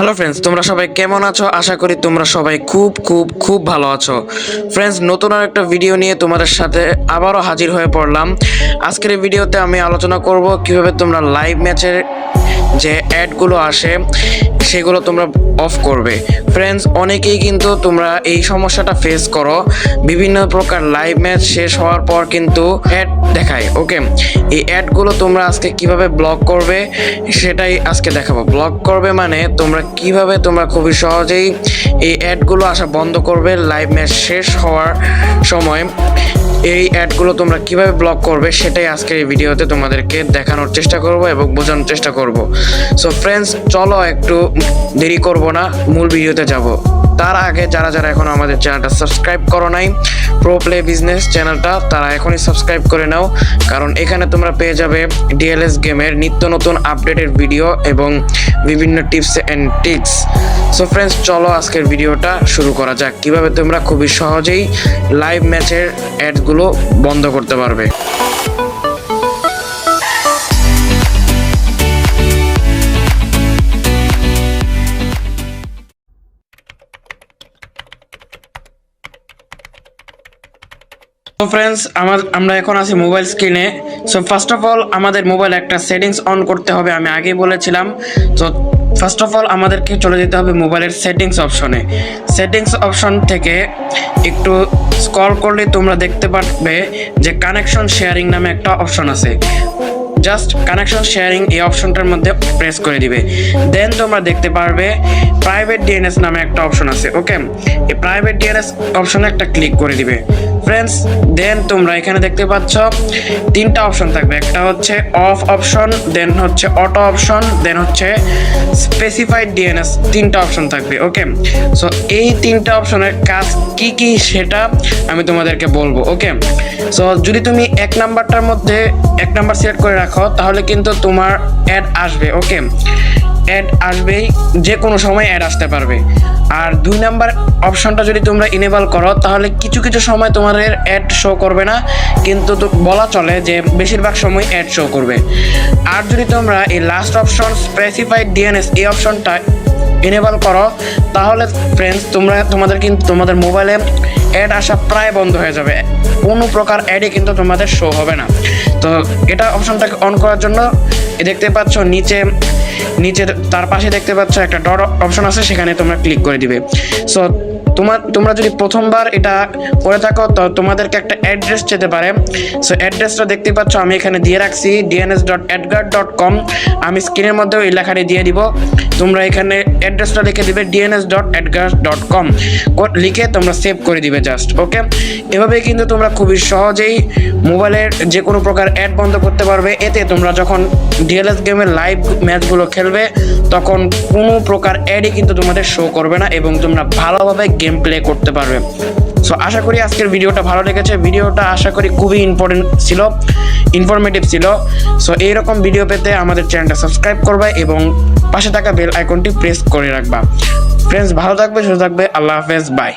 Hello friends তোমরা সবাই কেমন আছো? আশা করি তোমরা সবাই খুব খুব খুব ভালো আছো। ফ্রেন্ডস নতুন আর একটা ভিডিও নিয়ে তোমাদের সাথে আবারও হাজির হয়ে পড়লাম। আজকের ভিডিওতে আমি আলোচনা করব কীভাবে তোমরা লাইভ ম্যাচের যে অ্যাডগুলো আসে, সেগুলো তোমরা অফ করবে। ফ্রেন্ডস অনেকেই কিন্তু তোমরা এই সমস্যাটা ফেস করো। বিভিন্ন প্রকার লাইভ ম্যাচ শেষ হওয়ার পর কিন্তু অ্যাড দেখায় ওকে এই অ্যাডগুলো তোমরা আজকে কীভাবে ব্লক করবে, সেটাই আজকে দেখাবো। ব্লক করবে মানে তোমরা কীভাবে তোমরা খুবই সহজেই এই অ্যাডগুলো আসা বন্ধ করবে লাইভ ম্যাচ শেষ হওয়ার সময়। এই অ্যাডগুলো তোমরা কীভাবে ব্লক করবে, সেটাই আজকের এই ভিডিওতে তোমাদেরকে দেখানোর চেষ্টা করব এবং বোঝানোর চেষ্টা করব। সো ফ্রেন্ডস চলো একটু দেরি করব না, মূল ভিডিওতে যাব। তার আগে যারা যারা এখনও আমাদের চ্যানেলটা সাবস্ক্রাইব করো নাই প্রো প্লে বিজনেস চ্যানেলটা, তারা এখনই সাবস্ক্রাইব করে নাও। কারণ এখানে তোমরা পেয়ে যাবে ডিএলএস গেমের নিত্য নতুন আপডেটের ভিডিও এবং বিভিন্ন tips and tricks so friends চলো আজকের ভিডিওটা শুরু করা যাক। কীভাবে তোমরা খুবই সহজেই লাইভ ম্যাচের অ্যাডগুলো বন্ধ করতে পারবে। ফ্রেন্ডস আমার আমরা এখন আছি মোবাইল স্ক্রিনে সো ফার্স্ট অফ অল আমাদের মোবাইল একটা সেটিংস অন করতে হবে, আমি আগেই বলেছিলাম। তো ফার্স্ট অফ অল আমাদেরকে চলে যেতে হবে মোবাইলের সেটিংস অপশনে সেটিংস অপশন থেকে একটু স্ক্রল করলে তোমরা দেখতে পারবে যে কানেকশন শেয়ারিং নামে একটা অপশন আছে। জাস্ট কানেকশন শেয়ারিং এই অপশনটার মধ্যে প্রেস করে দিবে। দেন তোমরা দেখতে পারবে প্রাইভেট ডিএনএস নামে একটা অপশন আছে ওকে এই প্রাইভেট ডিএনএস অপশনে একটা ক্লিক করে দিবে। ফ্রেন্ডস দেন তোমরা এখানে দেখতে পাচ্ছ তিনটা অপশন থাকবে। একটা হচ্ছে অফ অপশন দেন হচ্ছে অটো অপশন দেন হচ্ছে স্পেসিফাইড ডিএনএস তিনটা অপশন থাকবে ওকে সো এই তিনটা অপশনের কাজ কি কি সেটা আমি তোমাদেরকে বলব ওকে সো যদি তুমি এক নাম্বারটার মধ্যে এক নাম্বার সিলেক্ট করে রাখো, তাহলে কিন্তু তোমার অ্যাড আসবে ওকে অ্যাড আসবেই যে কোনো সময় অ্যাড আসতে পারবে। আর দুই নাম্বার অপশনটা যদি তোমরা ইনেবল করো, তাহলে কিছু কিছু সময় তোমাদের অ্যাড শো করবে না, কিন্তু বলা চলে যে বেশিরভাগ সময় অ্যাড শো করবে। আর যদি তোমরা এই লাস্ট অপশন স্পেসিফাইড ডিএনএস এই অপশনটা ইনেবল করো, তাহলে ফ্রেন্ডস তোমরা, তোমাদের কিন্তু, তোমাদের মোবাইলে অ্যাড আসা প্রায় বন্ধ হয়ে যাবে। কোনো প্রকার অ্যাডই কিন্তু তোমাদের শো হবে না। তো এটা অপশনটাকে অন করার জন্য দেখতে পাচ্ছ, নিচে নিচে তার পাশে দেখতে পাচ্ছ একটা ডট অপশন আছে, সেখানে তোমরা ক্লিক করে দিবে। সো তোমার, তোমরা যদি প্রথমবার এটা করে থাকো, তো তোমাদেরকে একটা অ্যাড্রেস যেতে পারে। সো অ্যাড্রেসটা দেখতে পাচ্ছ, আমি এখানে দিয়ে রাখছি DNS dot AdGuard dot com আমি স্ক্রিনের মধ্যে ওই লেখাটি দিয়ে দিব। তোমরা এখানে অ্যাড্রেসটা লিখে দিবে DNS dot AdGuard dot com লিখে তোমরা সেভ করে দিবে জাস্ট ওকে এভাবে কিন্তু তোমরা খুবই সহজেই মোবাইলের যে কোনো প্রকার অ্যাড বন্ধ করতে পারবে। এতে তোমরা যখন ডিএলএস গেমের লাইভ ম্যাচগুলো খেলবে, তখন কোনো প্রকার অ্যাডই কিন্তু তোমাদের শো করবে না এবং তোমরা ভালোভাবে গেম প্লে করতে পারবে। সো আশা করি আজকের ভিডিওটা ভালো লেগেছে। ভিডিওটা আশা করি খুবই ইম্পর্টেন্ট ছিল ইনফরমেটিভ ছিল। সো এইরকম ভিডিও পেতে আমাদের চ্যানেলটা সাবস্ক্রাইব করবে এবং পাশে থাকা বেল আইকনটি প্রেস করে রাখবা। ফ্রেন্ডস ভালো থাকবে, সুস্থ থাকবে, আল্লাহ হাফেজ বাই